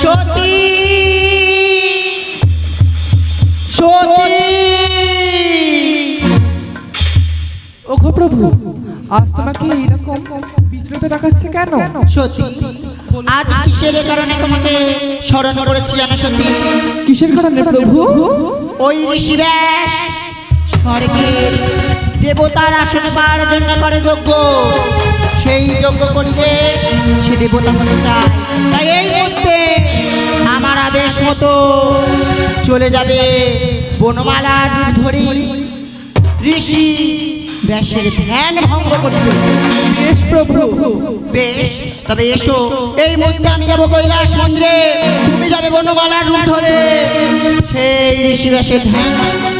সতী। সতী। ওগো প্রভু আজ তোমাকে এরকম বিচলিত দেখাচ্ছে কেন? সতী আজ কিসের কারণে তোমাকে স্মরণ করেছি জানো সতী? কিসের কারণে প্রভু? ওই ঋষিবেশ স্বর্গের দেবতার আসন পাওয়ার জন্য করে যজ্ঞ সেই যজ্ঞ করিলে সে দেবতা হতে চায়। তাই এই মুহূর্তে আমার আদেশ মতো চলে যাবে বনমালা রূপ ধরি ঋষি ব্যাসের ধ্যান ভঙ্গ করতে। বেশ প্রভু। বেশ তবে এসো। এই মুহূর্তে আমি যাব কৈলাস মন্দিরে। তুমি যাবে বনমালার রূপ ধরে। সেই ঋষি ব্যাসের ধ্যান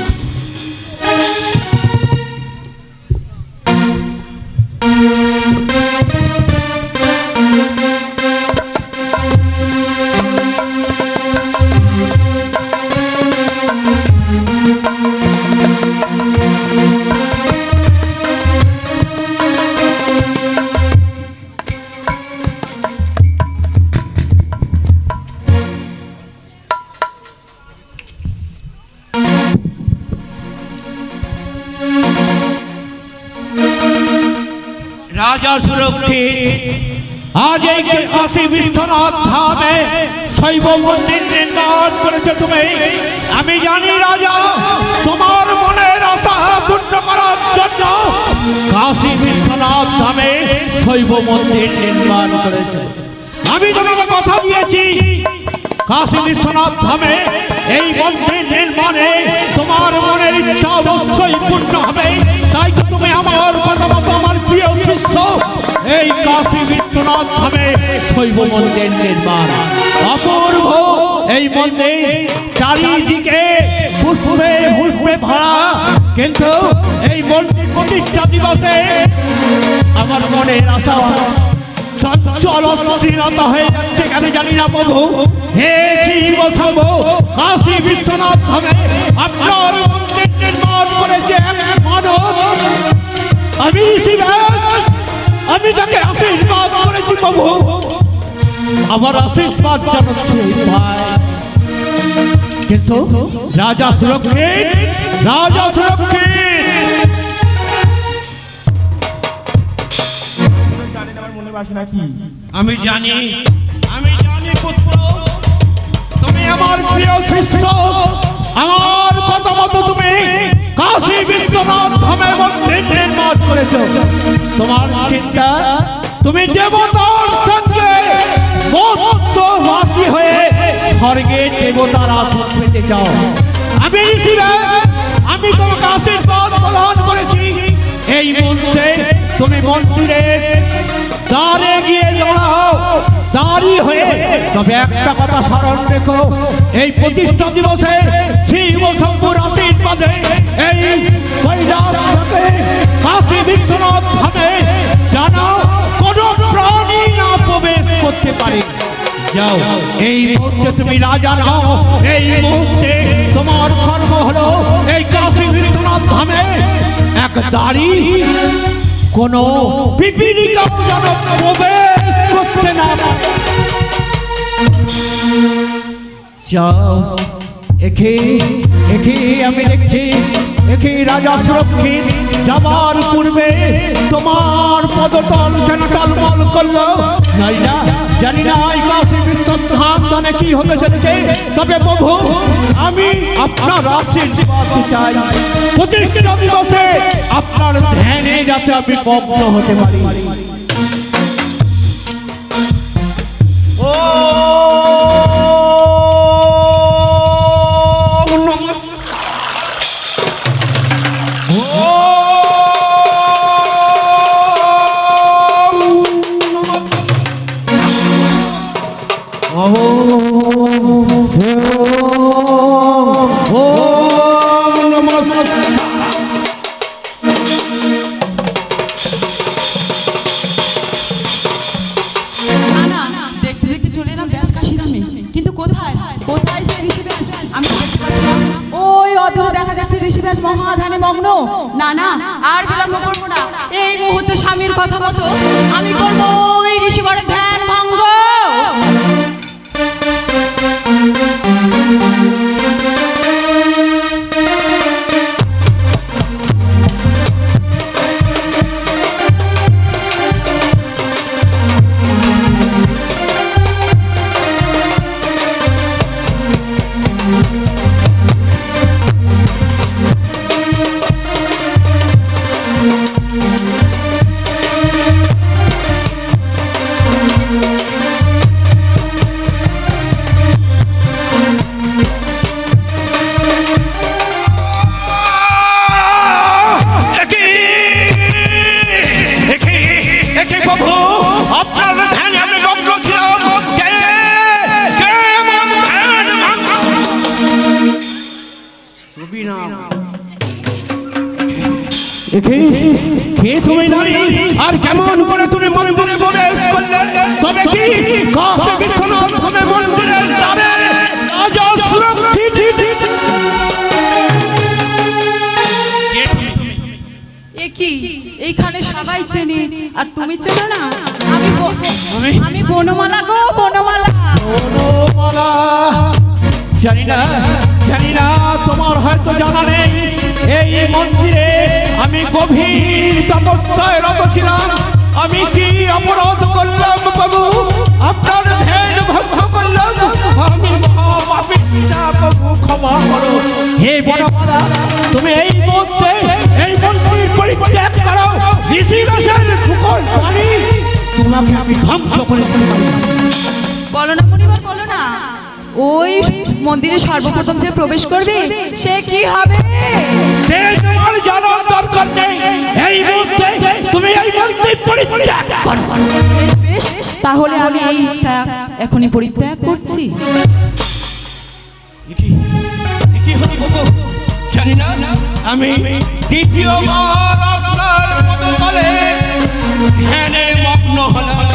রাজা সুরক্ষিত। আজ এই কাশী বিশ্বনাথ ধামে শৈব মন্দির নির্মাণ করেছে তুমি, আমি জানি রাজা, তোমার মনের আশা পূর্ণ করার জন্য কাশী বিশ্বনাথ ধামে শৈব মন্দির নির্মাণ করেছে। আমি তোমাকে কথা দিয়েছি, কাশী বিশ্বনাথ ধামে এই মন্দির নির্মাণে তোমার মনের ইচ্ছা অবশ্যই পূর্ণ হবে। তাই তো তুমি আমার কথা মতো প্রিয় শিষ্য এই কাশী বিশ্বনাথ ধামে শৈব মন্দির নির্মাণ। অপূর্ব এই মন্দির চারিদিকে পুষ্পে পুষ্পে ভরা। কিন্তু এই মন্দির প্রতিষ্ঠা দিবসে আমার মনের আশা চঞ্চল অস্থিরতা হয়ে যাচ্ছে কেন জানি না প্রভু। হে শিব শম্ভ কাশী বিশ্বনাথ ধামে আপনার মন্দির নির্মাণ করেছে মানব। আমি আমি তাকে আশীর্বাদ করেছি আমার আশীর্বাদ কিন্তু রাজা সুরক্ষিত রাজা সুরক্ষিত। আমি জানি আমি জানি পুত্র, তুমি আমার প্রিয় শিষ্য। আমার কথা মতো তুমি কাশী বিশ্বনাথ ধামে মন্দির নির্মাণ করেছ। তোমার চিন্তা, তুমি দেবতার সঙ্গে মত্তবাসী হয়ে স্বর্গে দেবতার আসন পেতে চাও। আমি আমি তোমাকে আশীর্বাদ প্রদান করেছি। এই মন্ত্রে তুমি মন্দিরের তবে একটা কথা স্মরণ রেখো, এই প্রতিষ্ঠা দিবসে শিব শঙ্কর আশীর্বাদে এই কৈলাসে কাশী বিশ্বনাথ ধামে জানাও কোন প্রাণী না প্রবেশ করতে পারে যাও, এই মুহূর্তে তুমি রাজা নাও, এই মুহূর্তে তোমার কর্ম হলো এই কাশী বিশ্বনাথ ধামে এক দাড়ি কোন পিপিলিকা যেন প্রবেশ করতে না পারে। যাও, একে একে আমি দেখছি, একে রাজা সুরক্ষিত। যাবার পূর্বে তোমার পদতল যেন টলমল করল। নাইলা জানি না এই কাশী বিশ্বনাথ কি হতে চলেছে। তবে প্রভু আমি আপনার আশীর্বাদ চাই। প্রতিষ্ঠিত দিবসে আপনার ধ্যানে যাতে আমি মগ্ন হতে পারি। আর কেমন করে তুমি মন্দিরে প্রবেশ করলে? তবে কি? কাশী বিশ্বনাথ হবে মন্দিরের দ্বারে। রাজা সুরক্ষিত কি এইখানে সবাই চেনে। আর তুমি চেনো না? আমি- আমি বনমালা গো বনমালা। বনমালা। জানি না জানি না তোমার হয়তো জানা নেই। এই মন্দিরে আমি গভীর তপস্যায় রত ছিলাম। আমি কি অপরাধ করলাম বাবু আপনার ধ্যান ভঙ্গ করলাম। আমি মহাপাপিষ্টা প্রভু ক্ষমা করো। হে বনমালা তুমি এই মুহূর্তে এই মন্দির পরিত্যাগ করো। ঋষি রসের কুকল পানি তোমাকে আমি ধ্বংস করে দিতে পারি না। বলো না মনিবার বলো না। ওই মন্দিরে সর্বপ্রথম যে প্রবেশ করবে সে কি হবে? তাহলে আমি এই ইচ্ছা এখনই পরিত্যাগ করছি? জানি না আমি আপনার পদতলে ধ্যানে মগ্ন হলাম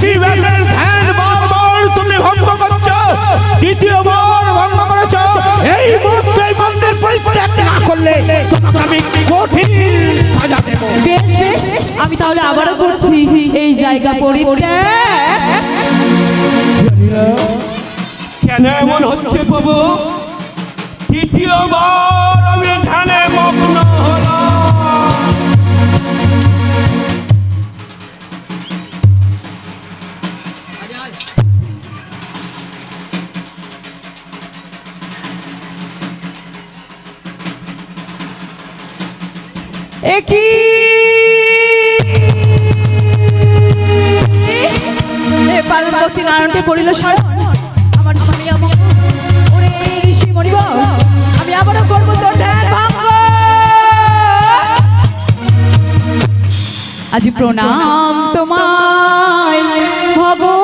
ঋষি ব্যাসের ধ্যান বারবার তুমি ভঙ্গ করছ। দ্বিতীয়বার ভঙ্গ করেছ। এই মুহূর্তে মন্দির পরিত্যাগ না করলে তোমাকে আমি কঠিন সাজা দেব। বেশ বেশ। আমি তাহলে আবারও করছি এই জায়গা পরিত্যাগ। কেন এমন হচ্ছে প্রভু? তৃতীয়বার আমি ধ্যানে মগ্ন হলাম। নারায়ণকে করিল স্মরণ আমার স্বামী আমার ঋষি আমি আবারও করব। তোর আজ প্রণাম তোমায়, ভগবান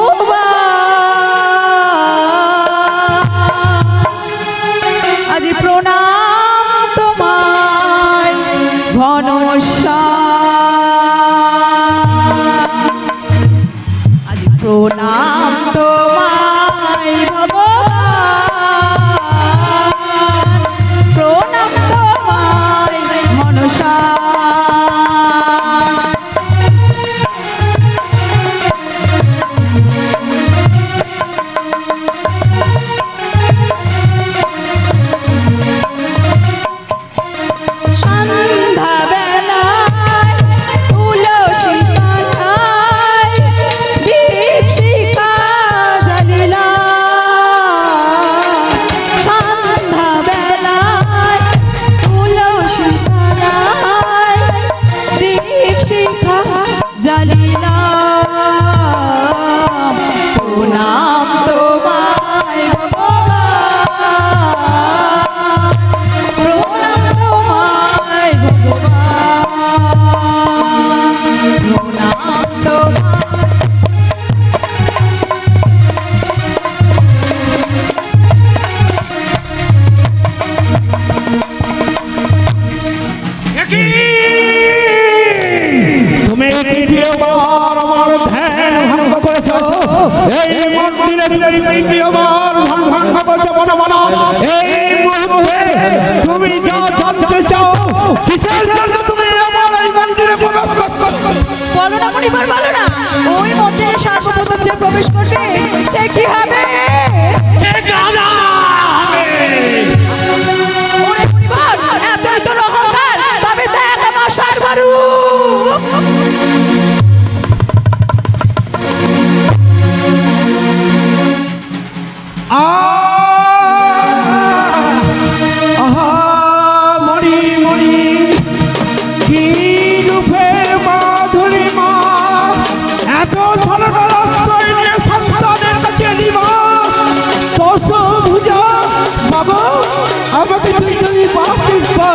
বলো। এই মুহূর্তে তুমি যা জানতে চাও কিসের জন্য তুমি আমার এই মন্দিরে প্রবেশ করছ? বলো না মনিবার বলো না। ওই মন্দিরে সর্বপ্রথম যে প্রবেশ করবে সে কি হবে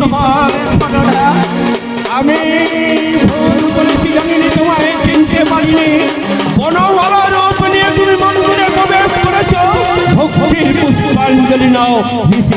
তোমার ছলনা আমি ভুল করেছি, জানিনি তোমায়, চিনতে পারিনি। বনমালা রূপ নিয়ে তুমি মন্দিরে প্রবেশ করেছ। ভক্তির পুষ্পাঞ্জলি নাও, মিশি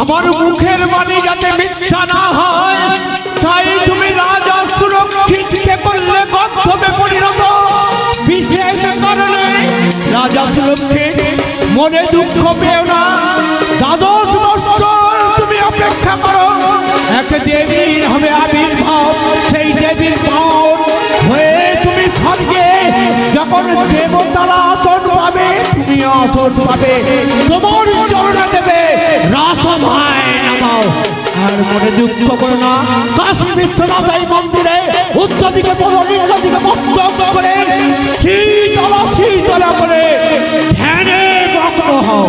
আমার মুখের বাণী যাতে মিথ্যা না হয়, তাই তুমি রাজা সুরক্ষিতকে বললে গন্ধবে পরিণত। বিশেষ কারণে রাজা সুরক্ষিত, মনে দুঃখ পেও না। দ্বাদশ বৎসর তুমি অপেক্ষা করো। এক দেবীর হবে আবির্ভাব, সেই যখন দেবতারা আসন পাবে, তুমি আসন পাবে। তোমার চরণে দেবে রাসমায় নামাও। আর মনে যুক্ত করো না। কাশী বিশ্বনাথ এই মন্দিরে, উত্তর দিকে নিম্ন করে, শীতলা শীতলা করে, ধ্যানে মগ্ন হও।